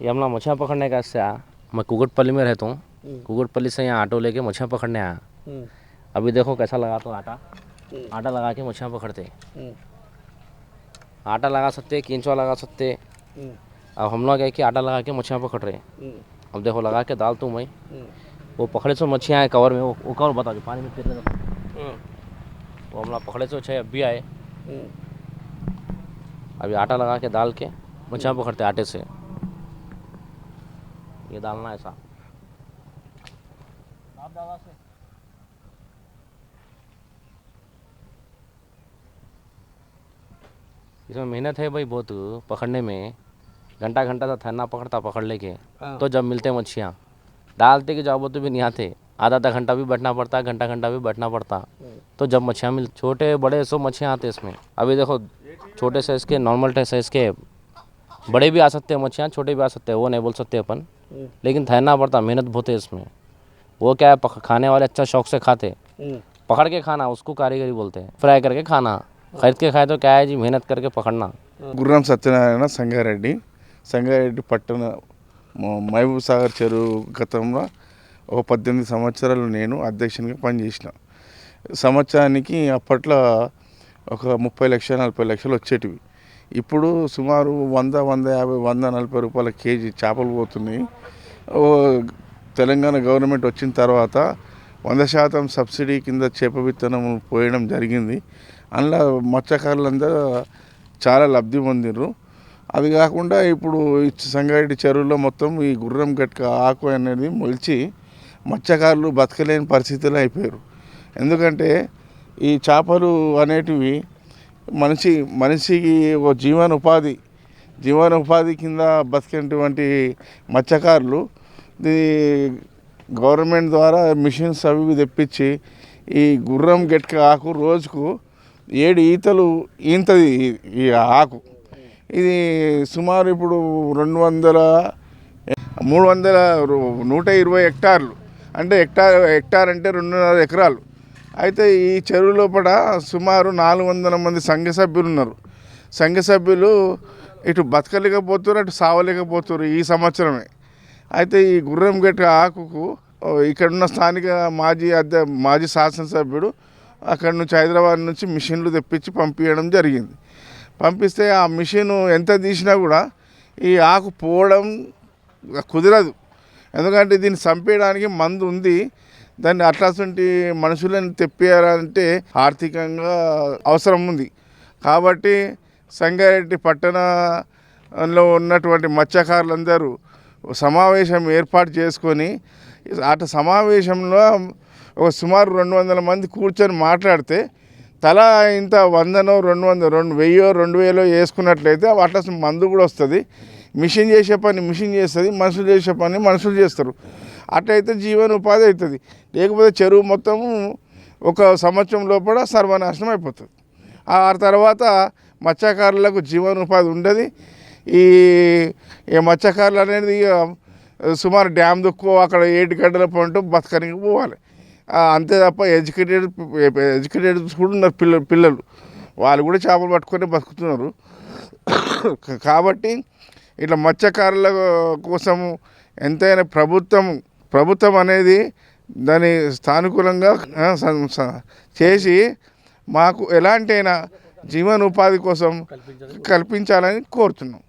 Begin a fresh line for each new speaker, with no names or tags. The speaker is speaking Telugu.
ये हम लोग मछलियाँ पकड़ने का से आया। मैं कुकुटपल्ली में रहता हूँ। कुकुटपल्ली से यहाँ ऑटो लेके मछलियाँ पकड़ने आया। अभी देखो कैसा लगा तो आटा। आटा लगा के मछलियाँ पकड़ते। आटा लगा सकते किंचवा लगा सकते। अब हम लोग है कि आटा लगा के मछलियाँ पकड़ रहे अब देखो लगा के डाल तू मैं। वो पकड़े सो मछलियाँ हैं कवर में वो, वो कवर बता जो पानी में फिर वो हम लोग पकड़े सो छः अभी आए। अभी आटा लगा के डाल के मछलियाँ पकड़ते आटे से। ये डालना है ऐसा। इसमें मेहनत है भाई बहुत पकड़ने में। घंटा घंटा तो थरना पकड़ता पकड़ लेके। तो जब मिलते मच्छियाँ। डालते कि जाओ तो भी नहीं आते। आधा आधा घंटा भी बैठना पड़ता घंटा घंटा भी बैठना पड़ता। तो जब मच्छियाँ मिल छोटे बड़े सब मच्छियाँ आते इसमें। अभी देखो छोटे साइज़ के नॉर्मल साइज़ के बड़े भी आ सकते हैं मच्छियाँ छोटे भी आ सकते हैं वो नहीं बोल सकते अपन लेकिन ठहरना पड़ता मेहनत बहुत है इसमें वो क्या है पक- खाने वाले अच्छा शौक से खाते पकड़ के खाना उसको कारीगरी बोलते हैं फ्राई करके खाना खरीद के खाए तो क्या है जी मेहनत करके पकड़ना
గుర్రం సత్యనారాయణ సంగారెడ్డి సంగారెడ్డి పట్టణ మ- మహబూబ్ సాగర్ చెరువు గతంలో ఒక పద్దెనిమిది సంవత్సరాలు నేను అధ్యక్షునిగా పనిచేసిన సంవత్సరానికి అప్పట్లో ఒక ముప్పై లక్షలు నలభై లక్షలు వచ్చేటివి ఇప్పుడు సుమారు వంద వంద యాభై వంద నలభై రూపాయల కేజీ చేపలు పోతున్నాయి. ఓ తెలంగాణ గవర్నమెంట్ వచ్చిన తర్వాత వంద శాతం సబ్సిడీ కింద చేప విత్తనం పోయడం జరిగింది. అందులో మత్స్యకారులందరూ చాలా లబ్ధి పొందిర్రు. అది కాకుండా ఇప్పుడు ఈ సంగారెడ్డి చెరువులో మొత్తం ఈ గుర్రం గట్క ఆకు అనేది మొలిచి మత్స్యకారులు బతకలేని పరిస్థితులు అయిపోయారు. ఎందుకంటే ఈ చేపలు అనేటివి మనిషి మనిషికి ఒక జీవనోపాధి జీవనోపాధి కింద బతికేటువంటి మత్స్యకారులు ఇది గవర్నమెంట్ ద్వారా మిషన్స్ అవి తెప్పించి ఈ గుర్రం గెట్క ఆకు రోజుకు ఏడు ఈతలు ఈంతది ఈ- ఆకు. ఇది సుమారు ఇప్పుడు రెండు వందల మూడు వందల నూట ఇరవై హెక్టార్లు. అంటే హెక్టార్ హెక్టార్ అంటే రెండున్నర ఎకరాలు. అయితే ఈ చెరువు లోపల సుమారు నాలుగు వందల మంది సంఘ సభ్యులు ఉన్నారు. సంఘ సభ్యులు ఇటు బతకలేకపోతున్నారు అటు సావలేకపోతున్నారు ఈ సంవత్సరమే. అయితే ఈ గుర్రం గట్ట ఆకుకు ఇక్కడ ఇక్కడున్న స్థానిక మాజీ అధ్య మాజీ శాసనసభ్యుడు అక్కడ నుంచి హైదరాబాద్ నుంచి మిషన్లు తెప్పించి పంపించడం జరిగింది. పంపిస్తే ఆ మిషన్ ఎంత తీసినా కూడా ఈ ఆకు పోవడం కుదరదు. ఎందుకంటే దీన్ని చంపేయడానికి మందు ఉంది. దాన్ని అట్లాంటి మనుషులను తెప్పియాలంటే ఆర్థికంగా అవసరం ఉంది. కాబట్టి సంగారెడ్డి పట్టణంలో ఉన్నటువంటి మత్స్యకారులందరూ సమావేశం ఏర్పాటు చేసుకొని అటు సమావేశంలో ఒక సుమారు రెండు వందల మంది కూర్చొని మాట్లాడితే తలా ఇంత వందనో రెండు వందలు రెండు వెయ్యో రెండు వేలో వేసుకున్నట్లయితే అట్లా మందు కూడా వస్తుంది. మిషన్ చేసే పని మిషన్ చేస్తుంది మనుషులు చేసే పని మనుషులు చేస్తారు. అట్లయితే జీవనోపాధి అవుతుంది లేకపోతే చెరువు మొత్తం ఒక సంవత్సరం లోపల సర్వనాశనం అయిపోతుంది. ఆ తర్వాత మత్స్యకారులకు జీవనోపాధి ఉండదు. ఈ ఈ మత్స్యకారులు అనేది ఇక సుమారు డ్యామ్ దుక్కు అక్కడ ఏడు గంటల పంట బతకనికి పోవాలి. అంతే తప్ప ఎడ్యుకేటెడ్ ఎడ్యుకేటెడ్ కూడా ఉన్నారు పిల్లలు పిల్లలు. వాళ్ళు కూడా చేపలు పట్టుకొని బతుకుతున్నారు. కాబట్టి ఇట్లా మత్స్యకారుల కోసము ఎంతైనా ప్రభుత్వం ప్రభుత్వం అనేది దాని స్థానుకూలంగా చేసి మాకు ఎలాంటైనా జీవనోపాధి కోసం కల్పించాలని కోరుతున్నాం.